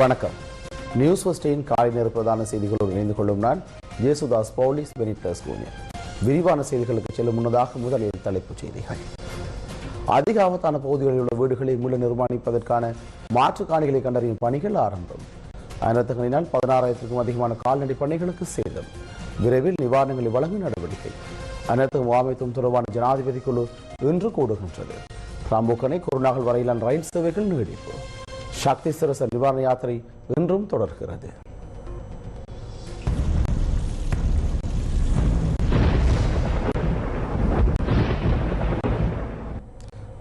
வணக்கம். நியூஸ் ஃபஸ்டின் காலை நேர பிரதான செய்திகளோடு இணைந்து கொள்ளும் நான் ஜேசுதாஸ் பவுலிஸ் பெனிட்டஸ் கூனியர் விரிவான செய்திகளுக்கு செல்லும் முன்னதாக முதலில் தலைப்புச் செய்திகள். அதிக ஆபத்தான பகுதிகளில் உள்ள வீடுகளை மீள நிர்மாணிப்பதற்கான மாற்று காணிகளை கண்டறியும் பணிகள் ஆரம்பம். அனர்த்தங்களினால் பதினாறாயிரத்திற்கும் அதிகமான கால்நடை பணிகளுக்கு சேதம். விரைவில் நிவாரணங்களை வழங்கும் நடவடிக்கை. அனர்த்த முகாமைத்துவம் தொடர்பான ஜனாதிபதி குழு இன்று கூடுகின்றது. ராம்பூக்கனை குருநாகல் வரையிலான ரயில் சேவைகள் நீடிப்பு. சக்தி சிரச நிவாரண யாத்திரை இன்றும் தொடர்கிறது.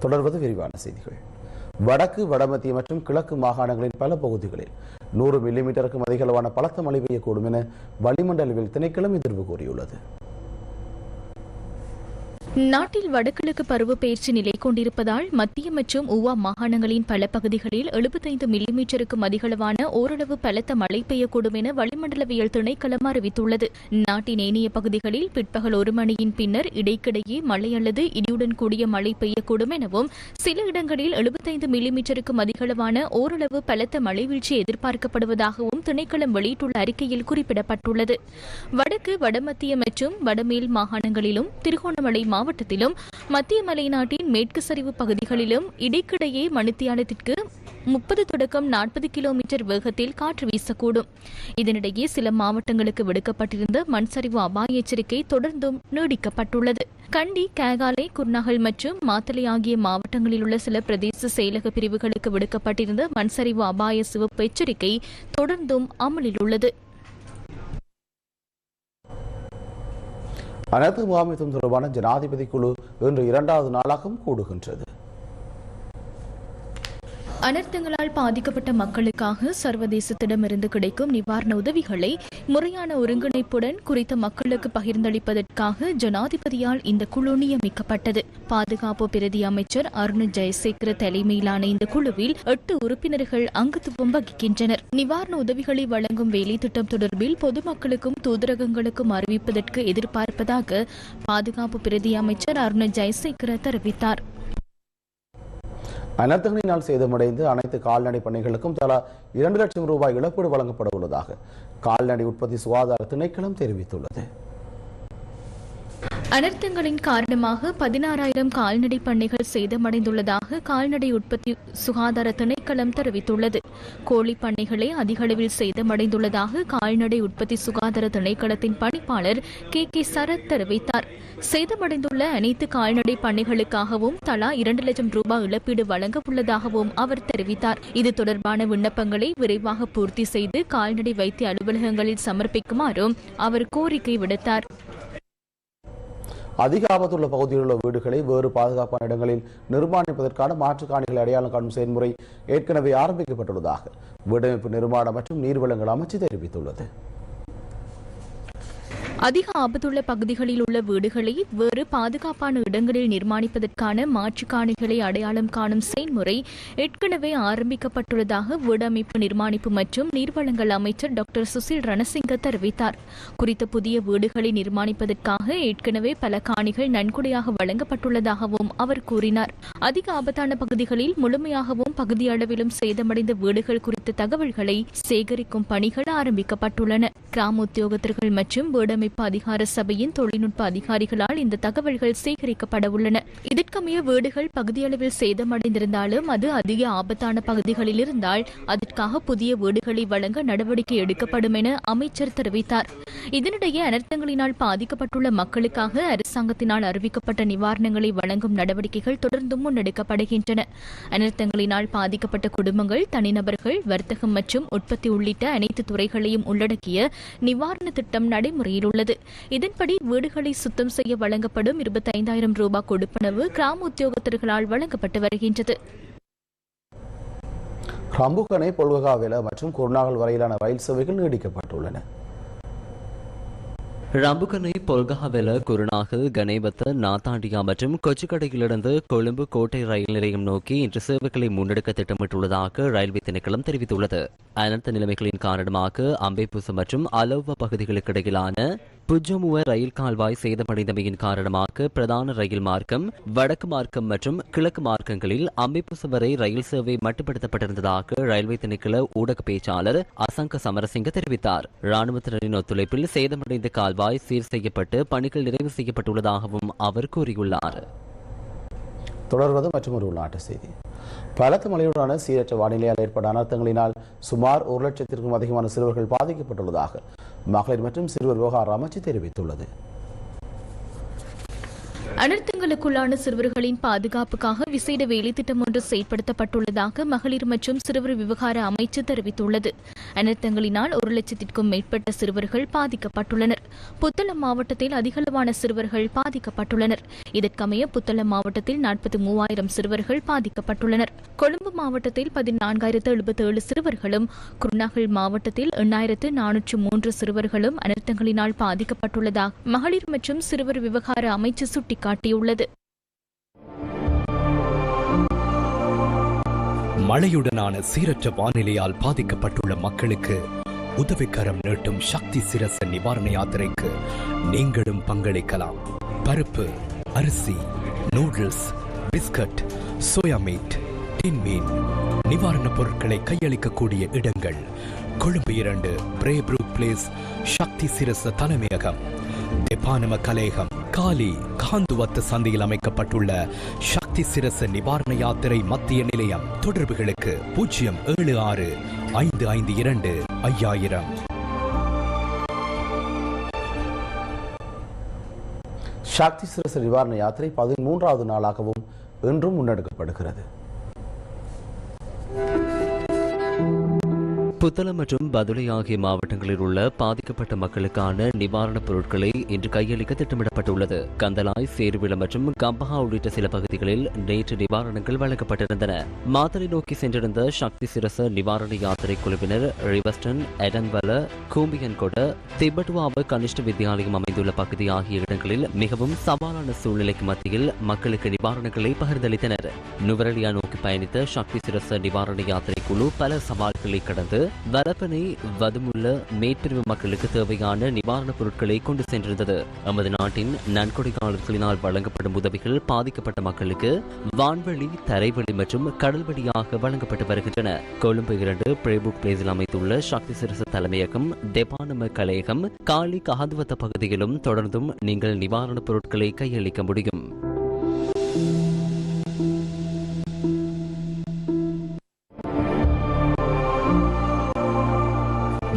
தொடர்வது விரிவான செய்திகள். வடக்கு வடமத்திய மற்றும் கிழக்கு மாகாணங்களின் பல பகுதிகளில் நூறு மில்லிமீட்டருக்கும் அதிகளவான பலத்த மழை பெய்யக்கூடும் என வளிமண்டலவில் திணைக்களம் எதிர்வு கூறியுள்ளது. நாட்டில் வடகிழக்கு பருவப்பெயர்ச்சி நிலை கொண்டிருப்பதால் மத்திய மற்றும் ஊவா மாகாணங்களின் பல பகுதிகளில் எழுபத்தைந்து மில்லிமீட்டருக்கும் அதிகளவான ஓரளவு பலத்த மழை பெய்யக்கூடும் என வளிமண்டலவியல் திணைக்களம் அறிவித்துள்ளது. நாட்டின் ஏனைய பகுதிகளில் பிற்பகல் ஒரு மணியின் பின்னர் இடைக்கிடையே மழை அல்லது இடியுடன் கூடிய மழை பெய்யக்கூடும் எனவும் சில இடங்களில் எழுபத்தைந்து மில்லிமீட்டருக்கும் அதிகளவான ஓரளவு பலத்த மழை வீழ்ச்சி எதிர்பார்க்கப்படுவதாகவும் திணைக்களம் வெளியிட்டுள்ள அறிக்கையில் குறிப்பிடப்பட்டுள்ளது. வடக்கு வடமத்திய மற்றும் வடமேல் மாகாணங்களிலும் திருகோணமலை மாவட்டத்திலும் மத்திய மலைநாட்டின் மேற்கு சரிவு பகுதிகளிலும் இடைக்கிடையே மணித்தியாலத்திற்கு முப்பது தொடக்கம் நாற்பது கிலோமீட்டர் வேகத்தில் காற்று வீசக்கூடும். இதனிடையே சில மாவட்டங்களுக்கு விடுக்கப்பட்டிருந்த மண் சரிவு அபாய எச்சரிக்கை தொடர்ந்தும் நீடிக்கப்பட்டுள்ளது. கண்டி கேகாலை குர்நாகல் மற்றும் மாத்தலை ஆகிய மாவட்டங்களில் உள்ள சில பிரதேச செயலக பிரிவுகளுக்கு விடுக்கப்பட்டிருந்த மண்சரிவு அபாய சிவப்பு எச்சரிக்கை தொடர்ந்தும் அமலில் உள்ளது. அனைத்து முகாமைத்துவம் தொடர்பான ஜனாதிபதி குழு இன்று இரண்டாவது நாளாகவும் கூடுகின்றது. அனர்த்தங்களால் பாதிக்கப்பட்ட மக்களுக்காக சர்வதேசத்திடமிருந்து கிடைக்கும் நிவாரண உதவிகளை முறையான ஒருங்கிணைப்புடன் குறித்த மக்களுக்கு பகிர்ந்தளிப்பதற்காக ஜனாதிபதியால் இந்த குழு நியமிக்கப்பட்டது. பாதுகாப்பு பிரதி அமைச்சர் அருண் ஜெயசேகர தலைமையிலான இந்த குழுவில் எட்டு உறுப்பினர்கள் அங்கத்துவம் வகிக்கின்றனர். நிவாரண உதவிகளை வழங்கும் வேலை திட்டம் தொடர்பில் பொதுமக்களுக்கும் தூதரகங்களுக்கும் அறிவிப்பதற்கு எதிர்பார்ப்பதாக பாதுகாப்பு பிரதி அமைச்சர் அருண் ஜெயசேகர தெரிவித்தார். அனர்த்தங்களினால் சேதமடைந்து அனைத்து கால்நடை பண்ணைகளுக்கும் தலா இரண்டு லட்சம் ரூபாய் இழப்பீடு வழங்கப்பட உள்ளதாக கால்நடை உற்பத்தி சுகாதார திணைக்களம் தெரிவித்துள்ளது. அனர்த்தங்களின் காரணமாக பதினாறாயிரம் கால்நடை பண்ணைகள் சேதமடைந்துள்ளதாக கால்நடை உற்பத்தி சுகாதார திணைக்களம் தெரிவித்துள்ளது. கோழி பண்ணைகளே அதிகளவில் சேதமடைந்துள்ளதாக கால்நடை உற்பத்தி சுகாதார திணைக்களத்தின் பணிப்பாளர் கே. கே. சரத் தெரிவித்தார். சேதமடைந்துள்ள அனைத்து கால்நடை பண்ணைகளுக்காகவும் தலா இரண்டு லட்சம் ரூபாய் இழப்பீடு வழங்க உள்ளதாகவும் அவர் தெரிவித்தார். இது தொடர்பான விண்ணப்பங்களை விரைவாக பூர்த்தி செய்து கால்நடை வைத்திய அலுவலகங்களில் சமர்ப்பிக்குமாறும் அவர் கோரிக்கை விடுத்தார். அதிக ஆபத்துள்ள பகுதியில் உள்ள வீடுகளை வேறு பாதுகாப்பான இடங்களில் நிர்மாணிப்பதற்கான மாற்றுக்காணிகளை அடையாளம் காணும் செயல்முறை ஏற்கனவே ஆரம்பிக்கப்பட்டுள்ளதாக வீடமைப்பு நிர்மாணம் மற்றும் நீர்வளங்கள் அமைச்சு தெரிவித்துள்ளது. அதிக ஆபத்துள்ள பகுதிகளில் உள்ள வீடுகளை வேறு பாதுகாப்பான இடங்களில் நிர்மாணிப்பதற்கான மாற்றுக் காணிகளை அடையாளம் காணும் செயல்முறை ஏற்கனவே ஆரம்பிக்கப்பட்டுள்ளதாக வீடமைப்பு நிர்மாணிப்பு மற்றும் நீர்வளங்கள் அமைச்சர் டாக்டர் சுசில் ரணசிங்க தெரிவித்தார். குறித்த புதிய வீடுகளை நிர்மாணிப்பதற்காக ஏற்கனவே பல காணிகள் நன்கொடையாக வழங்கப்பட்டுள்ளதாகவும் அவர் கூறினார். அதிக ஆபத்தான பகுதிகளில் முழுமையாகவும் பகுதியளவிலும் சேதமடைந்த வீடுகள் குறித்த தகவல்களை சேகரிக்கும் பணிகள் ஆரம்பிக்கப்பட்டுள்ளன. கிராம உத்தியோகத்தர்கள் மற்றும் வீடமைப்பு அதிகார சபையின் தொழில்நுட்ப அதிகாரிகளால் இந்த தகவல்கள் சேகரிக்கப்பட உள்ளன. இதற்கமைய வீடுகள் பகுதியளவில் சேதமடைந்திருந்தாலும் அது அதிக ஆபத்தான பகுதிகளில் இருந்தால் அதற்காக புதிய வீடுகளை வழங்க நடவடிக்கை எடுக்கப்படும் என அமைச்சர் தெரிவித்தார். இதனிடையே அனர்த்தங்களினால் பாதிக்கப்பட்டுள்ள மக்களுக்காக அரசாங்கத்தினால் அறிவிக்கப்பட்ட நிவாரணங்களை வழங்கும் நடவடிக்கைகள் தொடர்ந்தும் முன்னெடுக்கப்படுகின்றன. அனர்த்தங்களினால் பாதிக்கப்பட்ட குடும்பங்கள் தனிநபர்கள் வர்த்தகம் மற்றும் உற்பத்தி உள்ளிட்ட அனைத்து துறைகளையும் உள்ளடக்கிய நிவாரண திட்டம் நடைமுறையில் உள்ளது. இதன்படி வீடுகளை சுத்தம் செய்ய வழங்கப்படும் இருபத்தைந்தாயிரம் ரூபாய் கொடுப்பனவு கிராம உத்தியோகத்தர்களால் வழங்கப்பட்டு வருகின்றது. ரம்புகனை பொல்வகாவில மற்றும் குருநாகல் வரையிலான ரயில் சேவைகள் நீடிக்கப்பட்டுள்ளன. ரம்புகனை பொல்கஹவெல குருநாகல் கணேபத்த நாத்தாண்டியா மற்றும் கொச்சிக்கடையிலிருந்து கொழும்பு கோட்டை ரயில் நிலையம் நோக்கி இன்று சேவைகளை முன்னெடுக்க திட்டமிட்டுள்ளதாக ரயில்வே திணைக்களம் தெரிவித்துள்ளது. அனர்த்த நிலைமைகளின் காரணமாக அம்பேபூசம் மற்றும் அலோவா பகுதிகளுக்கு இடையிலான புஜமுவ ரயில் கால்வாய் சேதமடைந்தமையின் காரணமாக பிரதான ரயில் மார்க்கம் வடக்கு மார்க்கம் மற்றும் கிழக்கு மார்க்கங்களில் அமைப்பு சுவரை ரயில் சேவை மட்டுப்படுத்தப்பட்டிருந்ததாக ரயில்வே திணைக்கள ஊடக பேச்சாளர் அசங்க சமரசிங்க தெரிவித்தார். ராணுவத்தினரின் ஒத்துழைப்பில் சேதமடைந்த கால்வாய் சீர் செய்யப்பட்டு பணிகள் நிறைவு செய்யப்பட்டுள்ளதாகவும் அவர் கூறியுள்ளார். தொடர்வது மற்றும் ஒரு உள்நாட்டு செய்தி. பலத்த மழையுடனான சீரற்ற வானிலையால் ஏற்பட்ட அனர்த்தங்களினால் சுமார் ஒரு லட்சத்திற்கும் அதிகமான சிறுவர்கள் பாதிக்கப்பட்டுள்ளதாக மகளிர் மற்றும் சிறுவர் விவகார அமைச்சு தெரிவித்துள்ளது. அனர்த்தங்களுக்குள்ளான சிறுவர்களின் பாதுகாப்புக்காக விசேட வேலைத்திட்டம் ஒன்று செயற்படுத்தப்பட்டுள்ளதாக மகளிர் மற்றும் சிறுவர் விவகார அமைச்சு தெரிவித்துள்ளது. அனர்த்தங்களினால் ஒரு லட்சத்திற்கும் மேற்பட்ட சிறுவர்கள் பாதிக்கப்பட்டுள்ளனர். புத்தளம் மாவட்டத்தில் அதிகளவான சிறுவர்கள் பாதிக்கப்பட்டுள்ளனர். இதற்கமைய புத்தளம் மாவட்டத்தில் நாற்பத்தி மூவாயிரம் சிறுவர்கள் பாதிக்கப்பட்டுள்ளனர். கொழும்பு மாவட்டத்தில் பதினான்காயிரத்து எழுபத்தி ஏழு சிறுவர்களும் குருநாகல் மாவட்டத்தில் எண்ணாயிரத்து நானூற்று மூன்று சிறுவர்களும் அனர்த்தங்களினால் பாதிக்கப்பட்டுள்ளதாக மகளிர் மற்றும் சிறுவர் விவகார அமைச்சு சுட்டிக்காட்டியுள்ளது. மழையுடனான சீரற்ற வானிலையால் பாதிக்கப்பட்டுள்ள மக்களுக்கு உதவிக்கரம் நீட்டும் சக்தி சிரச நிவாரண யாத்திரைக்கு நீங்களும் பங்களிக்கலாம். பருப்பு அரிசி noodles biscuit soya meat tin மீன் நிவாரணப் பொருட்களை கையளிக்கக்கூடிய இடங்கள். கொழும்பு இரண்டு பிரேப்ரூ பிளேஸ் சக்தி சிரச தலைமையகம் தெபானம கலேகம். காலி காந்துவத்த சந்தையில் அமைக்கப்பட்டுள்ள சக்தி சிரச நிவாரண யாத்திரை மத்திய நிலையம். தொடர்புகளுக்கு பூஜ்ஜியம் ஏழு ஆறு ஐந்து ஐந்து இரண்டு ஐயாயிரம். சக்தி சிரச நிவாரண யாத்திரை பதிமூன்றாவது நாளாகவும் இன்றும் முன்னெடுக்கப்படுகிறது. புத்தளம் மற்றும் பதுளை ஆகிய மாவட்டங்களில் உள்ள பாதிக்கப்பட்ட மக்களுக்கான நிவாரணப் பொருட்களை இன்று கையளிக்க திட்டமிடப்பட்டுள்ளது. கந்தலாய் சேருவிளம் மற்றும் கம்பஹா உள்ளிட்ட சில பகுதிகளில் நேற்று நிவாரணங்கள் வழங்கப்பட்டிருந்தன. மாத்தரை நோக்கி சென்றிருந்த சக்தி சிரச நிவாரண யாத்திரை குழுவினர் ரிவஸ்டன் எடன்வல கூம்பியன்கொட திபட்டுவாவ கனிஷ்ட வித்தியாலயம் அமைந்துள்ள பகுதி ஆகிய இடங்களில் மிகவும் சவாலான சூழ்நிலைக்கு மத்தியில் மக்களுக்கு நிவாரணங்களை பகிர்ந்தளித்தனர். நுவரலியா நோக்கி பயணித்த சக்தி சிரச நிவாரண யாத்திரை குழு பல சவால்களை கடந்து வரப்பனை வதுமுள்ள மேற்பிரிவு மக்களுக்கு தேவையான நிவாரணப் பொருட்களை கொண்டு சென்றிருந்தது. எமது நாட்டின் நன்கொடையாளர்களினால் வழங்கப்படும் உதவிகள் பாதிக்கப்பட்ட மக்களுக்கு வான்வழி தரைவழி மற்றும் கடல் வழியாக வழங்கப்பட்டு வருகின்றன. கொழும்பு இரண்டு பிரேபுக் பிளேஸில் அமைத்துள்ள சக்தி சிரச தலைமையகம் டெபானம கலையகம் காலி கஹதுவத்த பகுதியிலும் தொடர்ந்தும் நீங்கள் நிவாரணப் பொருட்களை கையளிக்க முடியும்.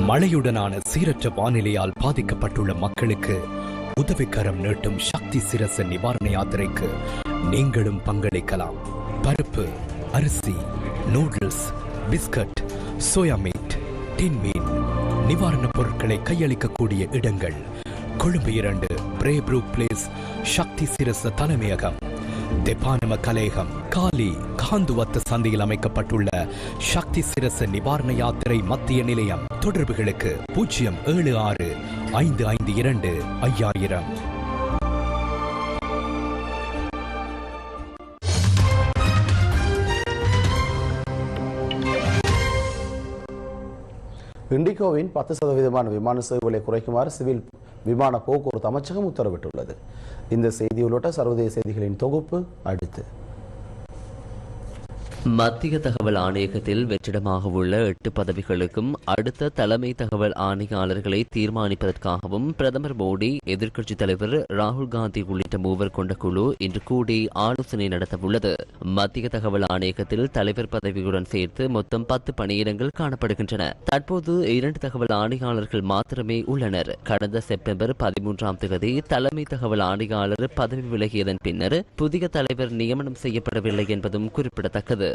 மழையுடனான சீரற்ற வானிலையால் பாதிக்கப்பட்டுள்ள மக்களுக்கு உதவிக்கரம் நீட்டும் சக்தி சிரச நிவாரண யாத்திரைக்கு நீங்களும் பங்களிக்கலாம். பருப்பு அரிசி noodles biscuit soya meat tin மீன் நிவாரணப் பொருட்களை கையளிக்கக்கூடிய இடங்கள். கொழும்பு இரண்டு பிரேப்ரூ பிளேஸ் சக்தி சிரச தலைமையகம். தெப்பானம கலேகம் காலி காந்துவத்த சந்தையில் அமைக்கப்பட்டுள்ள சக்தி சிரச நிவாரண யாத்திரை மத்திய நிலையம். தொடர்புகளுக்கு பூஜ்ஜியம் ஏழு ஆறு ஐந்து ஐந்து இரண்டு ஐயாயிரம். இண்டிகோவின் பத்து சதவீதமான விமான சேவைகளை குறைக்குமாறு சிவில் விமான போக்குவரத்து அமைச்சகம் உத்தரவிட்டுள்ளது. இந்த செய்தி உள்ளிட்ட சர்வதேச செய்திகளின் தொகுப்பு அடுத்து. மத்திய தகவல் ஆணையகத்தில் வெற்றிடமாக உள்ள எட்டு பதவிகளுக்கும் அடுத்த தலைமை தகவல் ஆணையாளர்களை தீர்மானிப்பதற்காகவும் பிரதமர் மோடி எதிர்க்கட்சித் தலைவர் ராகுல் காந்தி உள்ளிட்ட மூவர் கொண்ட குழு இன்று கூடி ஆலோசனை நடத்தவுள்ளது. மத்திய தகவல் ஆணையகத்தில் தலைவர் பதவியுடன் சேர்த்து மொத்தம் பத்து பணியிடங்கள் காணப்படுகின்றன. தற்போது இரண்டு தகவல் ஆணையாளர்கள் மாத்திரமே உள்ளனர். கடந்த செப்டம்பர் பதிமூன்றாம் தேதி தலைமை தகவல் ஆணையாளர் பதவி விலகியதன் பின்னர் புதிய தலைவர் நியமனம் செய்யப்படவில்லை என்பதும் குறிப்பிடத்தக்கது.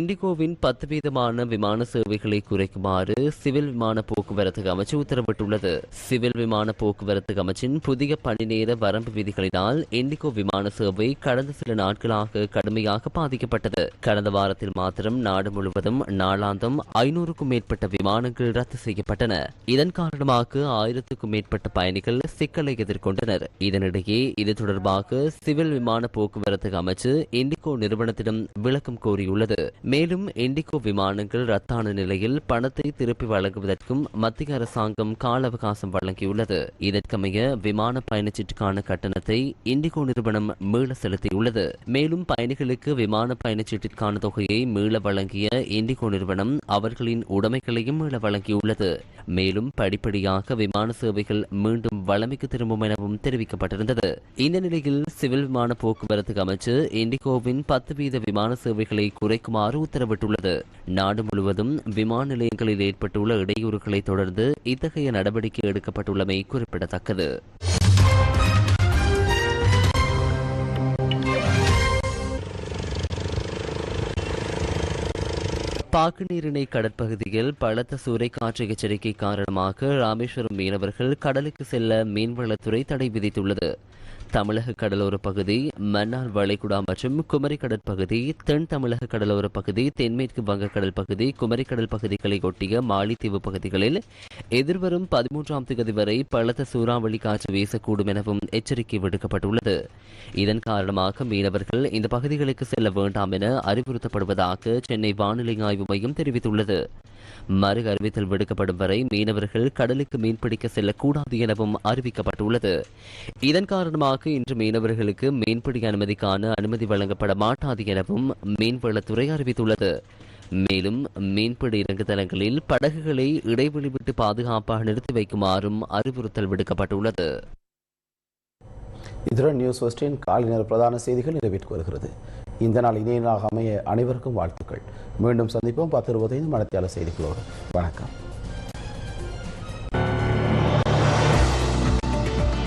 இண்டிகோவின் பத்து வீதமான விமான சேவைகளை குறைக்குமாறு சிவில் விமான போக்குவரத்து அமைச்சு உத்தரவிட்டுள்ளது. சிவில் விமான போக்குவரத்து அமைச்சின் புதிய பணிநேர வரம்பு விதிகளினால் இண்டிகோ விமான சேவை கடந்த சில நாட்களாக கடுமையாக பாதிக்கப்பட்டது. கடந்த வாரத்தில் மாத்திரம் நாடு முழுவதும் நாளாந்தம் ஐநூறுக்கும் மேற்பட்ட விமானங்கள் ரத்து செய்யப்பட்டன. இதன் காரணமாக ஆயிரத்துக்கும் மேற்பட்ட பயணிகள் சிக்கலை எதிர்கொண்டனர். இதனிடையே இது தொடர்பாக சிவில் விமான போக்குவரத்து அமைச்சு இண்டிகோ நிறுவனத்திடம் விளக்கம் கோரியுள்ளது. மேலும் இண்டிகோ விமானங்கள் ரத்தான நிலையில் பணத்தை திருப்பி வழங்குவதற்கும் மத்திய அரசாங்கம் கால அவகாசம் வழங்கியுள்ளது. இதற்கமைய விமான பயணச்சீட்டுக்கான கட்டணத்தை இண்டிகோ நிறுவனம் மீள செலுத்தியுள்ளது. மேலும் பயணிகளுக்கு விமான பயணச்சீட்டிற்கான தொகையை மீள வழங்கிய இண்டிகோ நிறுவனம் அவர்களின் உடைமைகளையும் மீள வழங்கியுள்ளது. மேலும் படிப்படியாக விமான சேவைகள் மீண்டும் வளமைக்கு திரும்பும் எனவும் தெரிவிக்கப்பட்டிருந்தது. இந்த நிலையில் சிவில் விமான போக்குவரத்து அமைச்சு இண்டிகோவின் பத்து வீத விமான சேவைகளை குறைக்குமாறு உத்தரவிட்டுள்ளது. நாடு முழுவதும் விமான நிலையங்களில் ஏற்பட்டுள்ள இடையூறுகளை தொடர்ந்து இத்தகைய நடவடிக்கை எடுக்கப்பட்டுள்ளமை குறிப்பிடத்தக்கது. பாக்குநீரிணை கடற்பகுதியில் பலத்த சூறைக்காற்று எச்சரிக்கை காரணமாக ராமேஸ்வரம் மீனவர்கள் கடலுக்கு செல்ல மீன்வளத்துறை தடை விதித்துள்ளது. தமிழக கடலோர பகுதி மன்னார் வளைகுடா மற்றும் குமரி கடற்பகுதி தென் தமிழக கடலோர பகுதி தென்மேற்கு வங்கக்கடல் பகுதி குமரி கடல் பகுதிகளை ஒட்டிய மாலித்தீவு பகுதிகளில் எதிர்வரும் பதிமூன்றாம் தேதி வரை பலத்த சூறாவளி காற்று வீசக்கூடும் எனவும் எச்சரிக்கை விடுக்கப்பட்டுள்ளது. இதன் காரணமாக மீனவர்கள் இந்த பகுதிகளுக்கு செல்ல வேண்டாம் என அறிவுறுத்தப்படுவதாக சென்னை வானிலை ஆய்வு மையம் தெரிவித்துள்ளது. மறு அறிவித்தல் விடுக்கப்படும் வரை மீனவர்கள் கடலுக்கு மீன்பிடிக்க செல்லக்கூடாது எனவும் அறிவிக்கப்பட்டுள்ளது. இதன் காரணமாக இன்று மீனவர்களுக்கு மீன்பிடி அனுமதிக்கான அனுமதி வழங்கப்பட மாட்டாது எனவும் மீன்வளத்துறை அறிவித்துள்ளது. மேலும் மீன்பிடி இறங்குதளங்களில் படகுகளை இடைவெளி விட்டு பாதுகாப்பாக நிறுத்தி வைக்குமாறும் அறிவுறுத்தல் விடுக்கப்பட்டுள்ளது. இதுடன் நியூஸ் ஃபர்ஸ்டின் காலை நேர பிரதான செய்திகள் நிறைவேற்றி வருகிறது இந்த நாள் இணையனாக அமைய அனைவருக்கும் வாழ்த்துக்கள். மீண்டும் சந்திப்போம். பத்து இருபத்தைந்து மணத்தியால செய்திகளோடு. வணக்கம்.